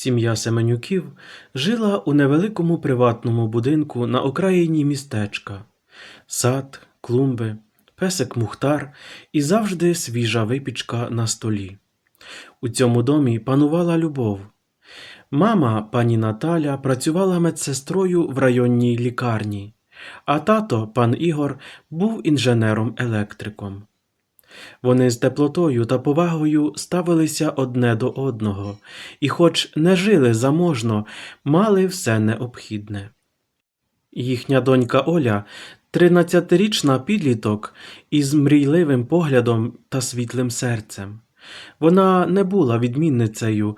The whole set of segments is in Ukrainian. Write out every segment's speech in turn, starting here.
Сім'я Семенюків жила у невеликому приватному будинку на окраїні містечка. Сад, клумби, песик Мухтар і завжди свіжа випічка на столі. У цьому домі панувала любов. Мама, пані Наталя, працювала медсестрою в районній лікарні, а тато, пан Ігор, був інженером-електриком. Вони з теплотою та повагою ставилися одне до одного, і, хоч не жили заможно, мали все необхідне. Їхня донька Оля, тринадцятирічна підліток із мрійливим поглядом та світлим серцем. Вона не була відмінницею.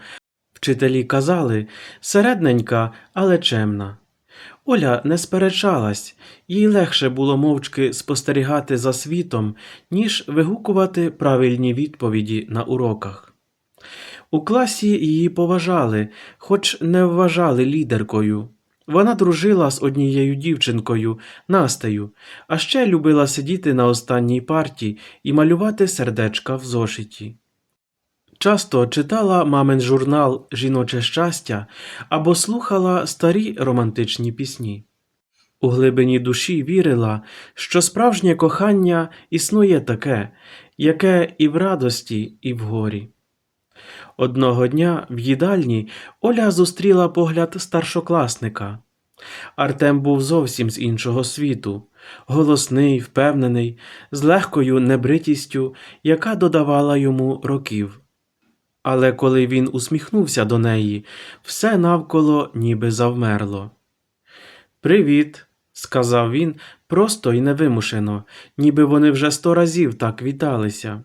Вчителі казали середненька, але чемна. Оля не сперечалась, їй легше було мовчки спостерігати за світом, ніж вигукувати правильні відповіді на уроках. У класі її поважали, хоч не вважали лідеркою. Вона дружила з однією дівчинкою, Настею, а ще любила сидіти на останній парті і малювати сердечка в зошиті. Часто читала мамин журнал Жіноче щастя або слухала старі романтичні пісні. У глибині душі вірила, що справжнє кохання існує таке, яке і в радості, і в горі. Одного дня в їдальні Оля зустріла погляд старшокласника. Артем був зовсім з іншого світу, голосний, впевнений, з легкою небритістю, яка додавала йому років. Але коли він усміхнувся до неї, все навколо ніби завмерло. Привіт, сказав він просто і невимушено, ніби вони вже сто разів так віталися.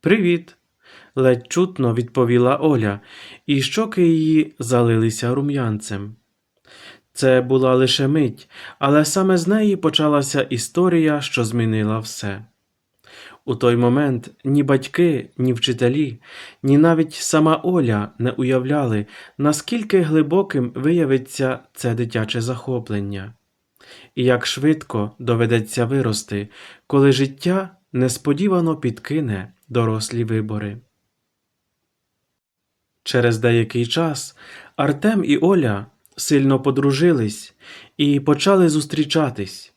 Привіт, ледь чутно відповіла Оля, і щоки її залилися рум'янцем. Це була лише мить, але саме з неї почалася історія, що змінила все. У той момент ні батьки, ні вчителі, ні навіть сама Оля не уявляли, наскільки глибоким виявиться це дитяче захоплення, і як швидко доведеться вирости, коли життя несподівано підкине дорослі вибори. Через деякий час Артем і Оля сильно подружились і почали зустрічатись.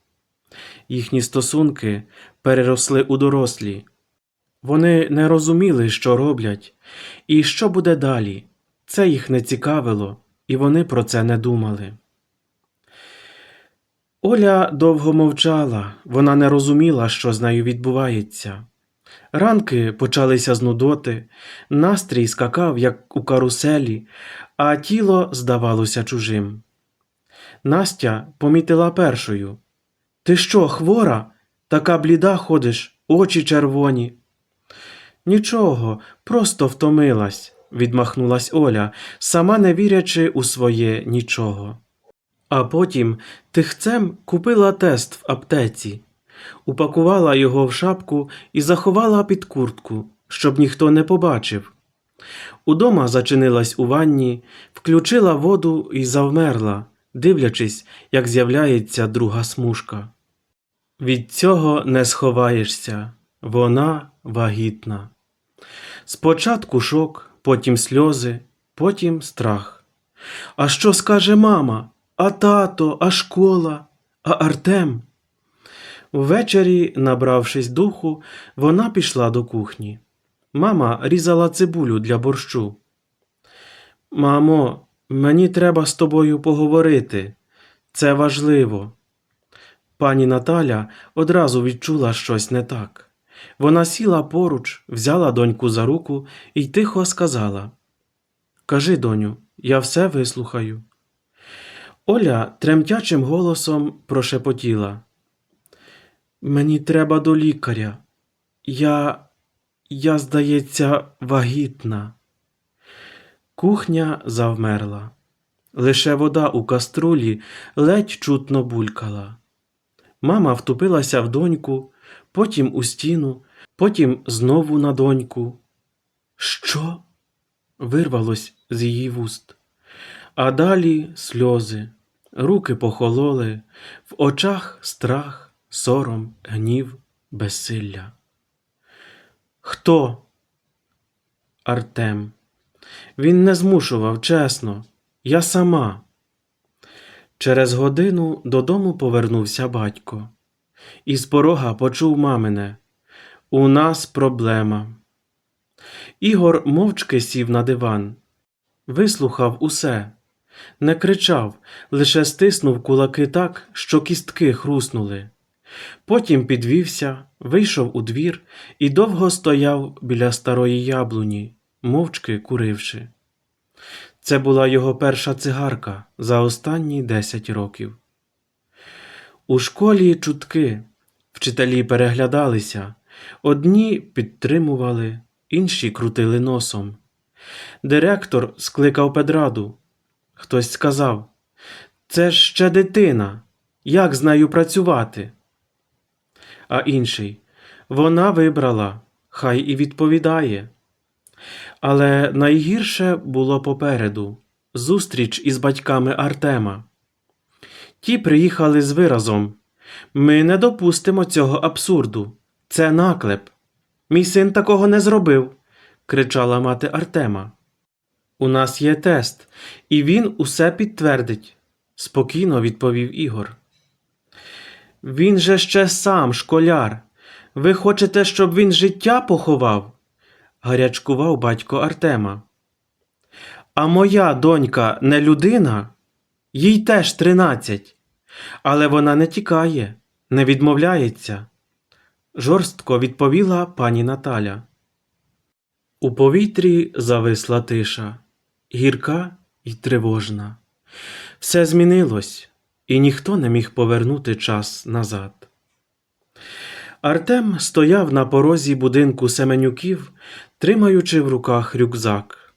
Їхні стосунки переросли у дорослі. Вони не розуміли, що роблять, і що буде далі. Це їх не цікавило, і вони про це не думали. Оля довго мовчала, вона не розуміла, що з нею відбувається. Ранки почалися з нудоти, настрій скакав, як у каруселі, а тіло здавалося чужим. Настя помітила першою. Ти що, хвора? Така бліда ходиш, очі червоні. Нічого, просто втомилась, відмахнулась Оля, сама не вірячи у своє нічого. А потім тихцем купила тест в аптеці, упакувала його в шапку і заховала під куртку, щоб ніхто не побачив. Удома зачинилась у ванні, включила воду і завмерла, дивлячись, як з'являється друга смужка. Від цього не сховаєшся, вона вагітна. Спочатку шок, потім сльози, потім страх. А що скаже мама? А тато, а школа, а Артем? Ввечері, набравшись духу, вона пішла до кухні. Мама різала цибулю для борщу. Мамо, мені треба з тобою поговорити. Це важливо. Пані Наталя одразу відчула щось не так. Вона сіла поруч, взяла доньку за руку і тихо сказала: Кажи, доню, я все вислухаю. Оля тремтячим голосом прошепотіла. Мені треба до лікаря. Я, я, здається, вагітна. Кухня завмерла. Лише вода у каструлі ледь чутно булькала. Мама втупилася в доньку, потім у стіну, потім знову на доньку. Що? вирвалось з її вуст. А далі сльози, руки похололи, в очах страх, сором, гнів, безсилля. Хто? Артем. Він не змушував, чесно. Я сама. Через годину додому повернувся батько. І з порога почув мамине. У нас проблема. Ігор мовчки сів на диван, вислухав усе, не кричав, лише стиснув кулаки так, що кістки хруснули. Потім підвівся, вийшов у двір і довго стояв біля старої яблуні, мовчки куривши. Це була його перша цигарка за останні десять років. У школі чутки, вчителі переглядалися, одні підтримували, інші крутили носом. Директор скликав педраду. Хтось сказав: Це ще дитина. Як з нею працювати? А інший вона вибрала, хай і відповідає. Але найгірше було попереду зустріч із батьками Артема. Ті приїхали з виразом Ми не допустимо цього абсурду. Це наклеп. Мій син такого не зробив, кричала мати Артема. У нас є тест, і він усе підтвердить, спокійно відповів Ігор. Він же ще сам школяр. Ви хочете, щоб він життя поховав? Гарячкував батько Артема. А моя донька не людина? Їй теж тринадцять. Але вона не тікає, не відмовляється, жорстко відповіла пані Наталя. У повітрі зависла тиша, гірка і тривожна. Все змінилось, і ніхто не міг повернути час назад. Артем стояв на порозі будинку Семенюків, тримаючи в руках рюкзак.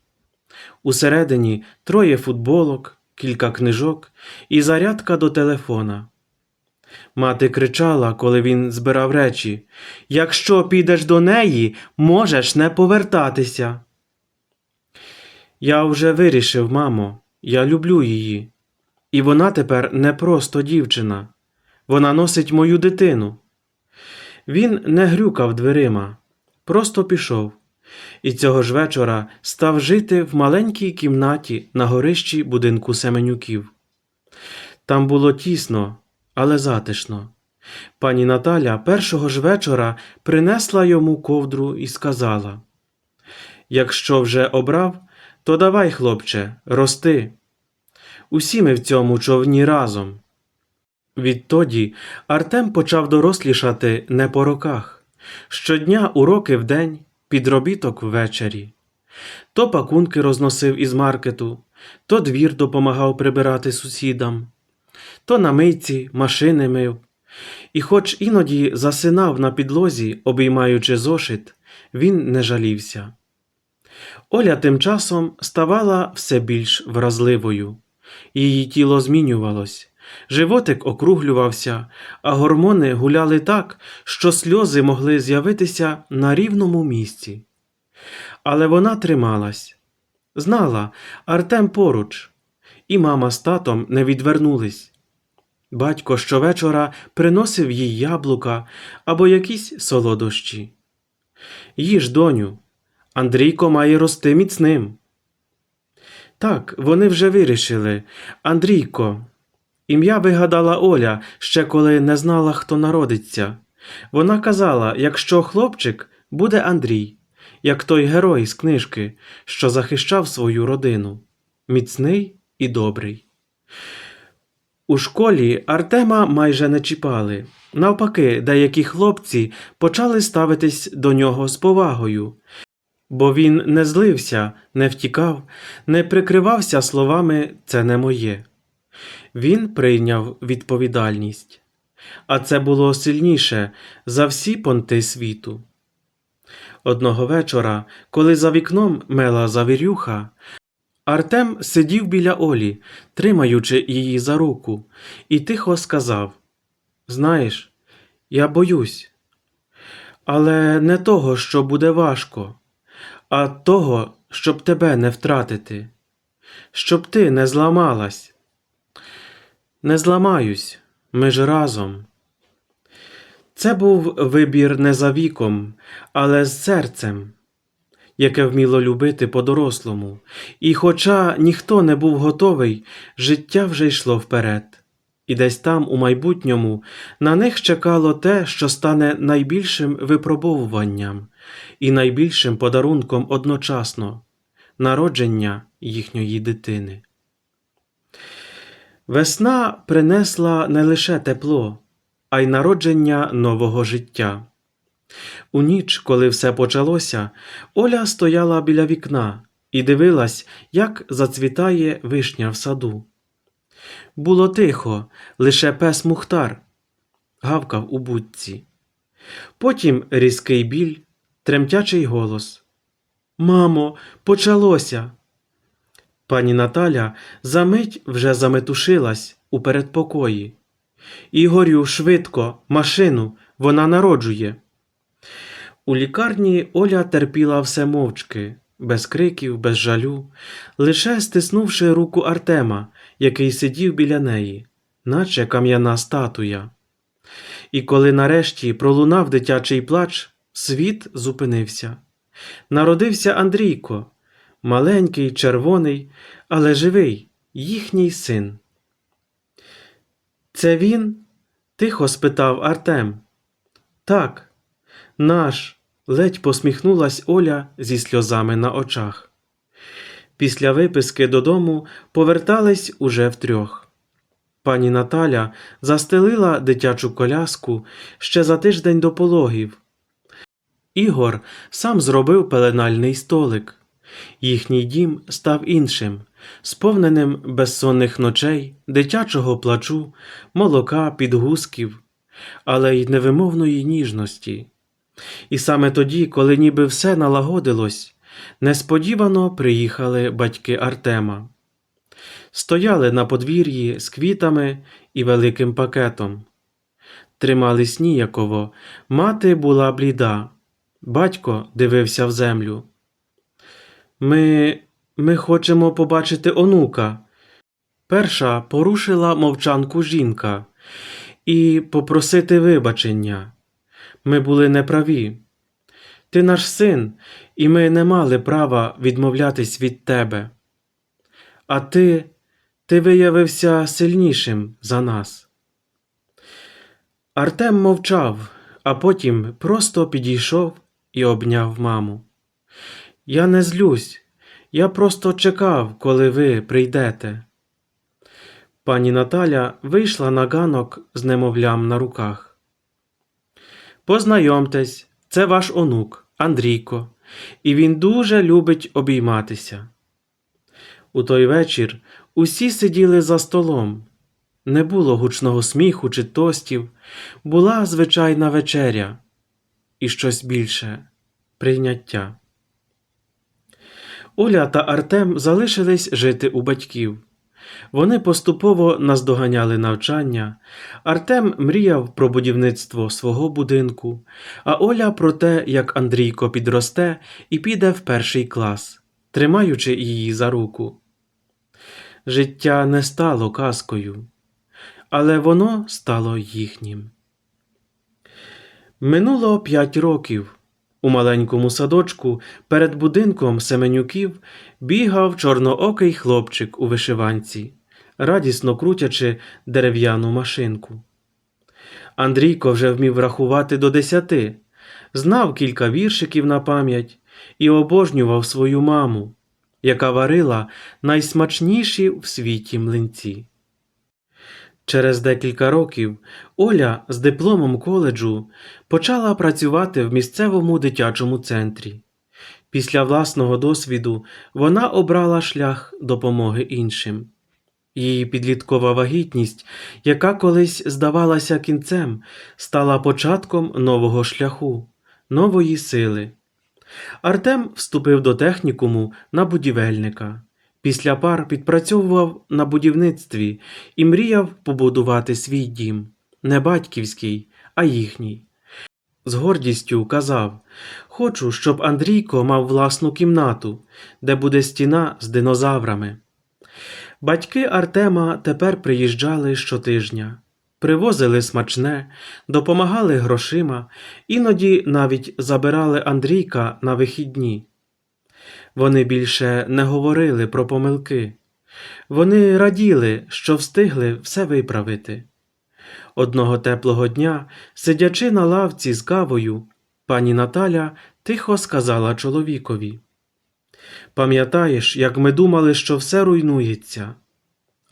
Усередині троє футболок, кілька книжок і зарядка до телефона. Мати кричала, коли він збирав речі Якщо підеш до неї, можеш не повертатися. Я вже вирішив, мамо, я люблю її. І вона тепер не просто дівчина, вона носить мою дитину. Він не грюкав дверима, просто пішов, і цього ж вечора став жити в маленькій кімнаті на горищі будинку Семенюків. Там було тісно, але затишно. Пані Наталя першого ж вечора принесла йому ковдру і сказала Якщо вже обрав, то давай, хлопче, рости. Усі ми в цьому човні разом. Відтоді Артем почав дорослішати не по роках. Щодня уроки вдень, підробіток ввечері. То пакунки розносив із маркету, то двір допомагав прибирати сусідам, то на мийці машини мив. І хоч іноді засинав на підлозі, обіймаючи зошит, він не жалівся. Оля тим часом ставала все більш вразливою. Її тіло змінювалось, животик округлювався, а гормони гуляли так, що сльози могли з'явитися на рівному місці. Але вона трималась, знала, Артем поруч, і мама з татом не відвернулись. Батько щовечора приносив їй яблука або якісь солодощі. Їж, доню, Андрійко має рости міцним. Так, вони вже вирішили. Андрійко. Ім'я вигадала Оля ще коли не знала, хто народиться. Вона казала, якщо хлопчик, буде Андрій, як той герой з книжки, що захищав свою родину, міцний і добрий. У школі Артема майже не чіпали. Навпаки, деякі хлопці почали ставитись до нього з повагою, бо він не злився, не втікав, не прикривався словами це не моє. Він прийняв відповідальність, а це було сильніше за всі понти світу. Одного вечора, коли за вікном мела завірюха, Артем сидів біля Олі, тримаючи її за руку, і тихо сказав: Знаєш, я боюсь, але не того, що буде важко, а того, щоб тебе не втратити, щоб ти не зламалась. Не зламаюсь, ми ж разом. Це був вибір не за віком, але з серцем. яке вміло любити по-дорослому, і, хоча ніхто не був готовий, життя вже йшло вперед. І десь там, у майбутньому, на них чекало те, що стане найбільшим випробовуванням і найбільшим подарунком одночасно народження їхньої дитини. Весна принесла не лише тепло, а й народження нового життя. У ніч, коли все почалося, Оля стояла біля вікна і дивилась, як зацвітає вишня в саду. Було тихо, лише пес Мухтар гавкав у будці. Потім різкий біль, тремтячий голос. Мамо, почалося. Пані Наталя за мить вже заметушилась у передпокої. Ігорю, швидко, машину, вона народжує. У лікарні Оля терпіла все мовчки, без криків, без жалю, лише стиснувши руку Артема, який сидів біля неї, наче кам'яна статуя. І коли нарешті пролунав дитячий плач, світ зупинився. Народився Андрійко, маленький, червоний, але живий, їхній син. Це він? тихо спитав Артем. Так, наш, ледь посміхнулась Оля зі сльозами на очах. Після виписки додому повертались уже втрьох. Пані Наталя застелила дитячу коляску ще за тиждень до пологів. Ігор сам зробив пеленальний столик. Їхній дім став іншим, сповненим безсонних ночей, дитячого плачу, молока, підгузків, але й невимовної ніжності. І саме тоді, коли ніби все налагодилось, несподівано приїхали батьки Артема. Стояли на подвір'ї з квітами і великим пакетом. Тримались ніяково, мати була бліда, батько дивився в землю. Ми, ми хочемо побачити онука. Перша порушила мовчанку жінка і попросити вибачення. Ми були неправі. Ти наш син, і ми не мали права відмовлятись від тебе. А ти, ти виявився сильнішим за нас. Артем мовчав, а потім просто підійшов і обняв маму. Я не злюсь, я просто чекав, коли ви прийдете. Пані Наталя вийшла на ганок з немовлям на руках. Познайомтесь, це ваш онук Андрійко, і він дуже любить обійматися. У той вечір усі сиділи за столом. Не було гучного сміху чи тостів, була звичайна вечеря і щось більше прийняття. Оля та Артем залишились жити у батьків. Вони поступово наздоганяли навчання. Артем мріяв про будівництво свого будинку, а Оля про те, як Андрійко підросте і піде в перший клас, тримаючи її за руку. Життя не стало казкою, але воно стало їхнім. Минуло п'ять років. У маленькому садочку перед будинком Семенюків бігав чорноокий хлопчик у вишиванці, радісно крутячи дерев'яну машинку. Андрійко вже вмів рахувати до десяти, знав кілька віршиків на пам'ять і обожнював свою маму, яка варила найсмачніші в світі млинці. Через декілька років Оля з дипломом коледжу почала працювати в місцевому дитячому центрі. Після власного досвіду вона обрала шлях допомоги іншим. Її підліткова вагітність, яка колись здавалася кінцем, стала початком нового шляху, нової сили. Артем вступив до технікуму на будівельника. Після пар підпрацьовував на будівництві і мріяв побудувати свій дім, не батьківський, а їхній. З гордістю казав Хочу, щоб Андрійко мав власну кімнату, де буде стіна з динозаврами. Батьки Артема тепер приїжджали щотижня, привозили смачне, допомагали грошима, іноді навіть забирали Андрійка на вихідні. Вони більше не говорили про помилки. Вони раділи, що встигли все виправити. Одного теплого дня, сидячи на лавці з кавою, пані Наталя тихо сказала чоловікові: Пам'ятаєш, як ми думали, що все руйнується,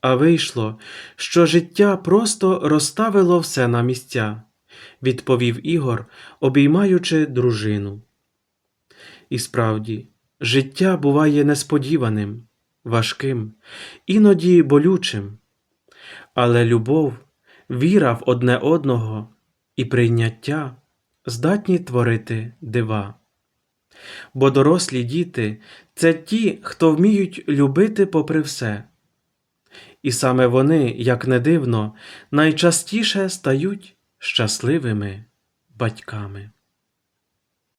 а вийшло, що життя просто розставило все на місця, відповів Ігор, обіймаючи дружину. І справді, життя буває несподіваним, важким, іноді болючим, але любов, віра в одне одного і прийняття здатні творити дива. Бо дорослі діти це ті, хто вміють любити попри все. І саме вони, як не дивно, найчастіше стають щасливими батьками.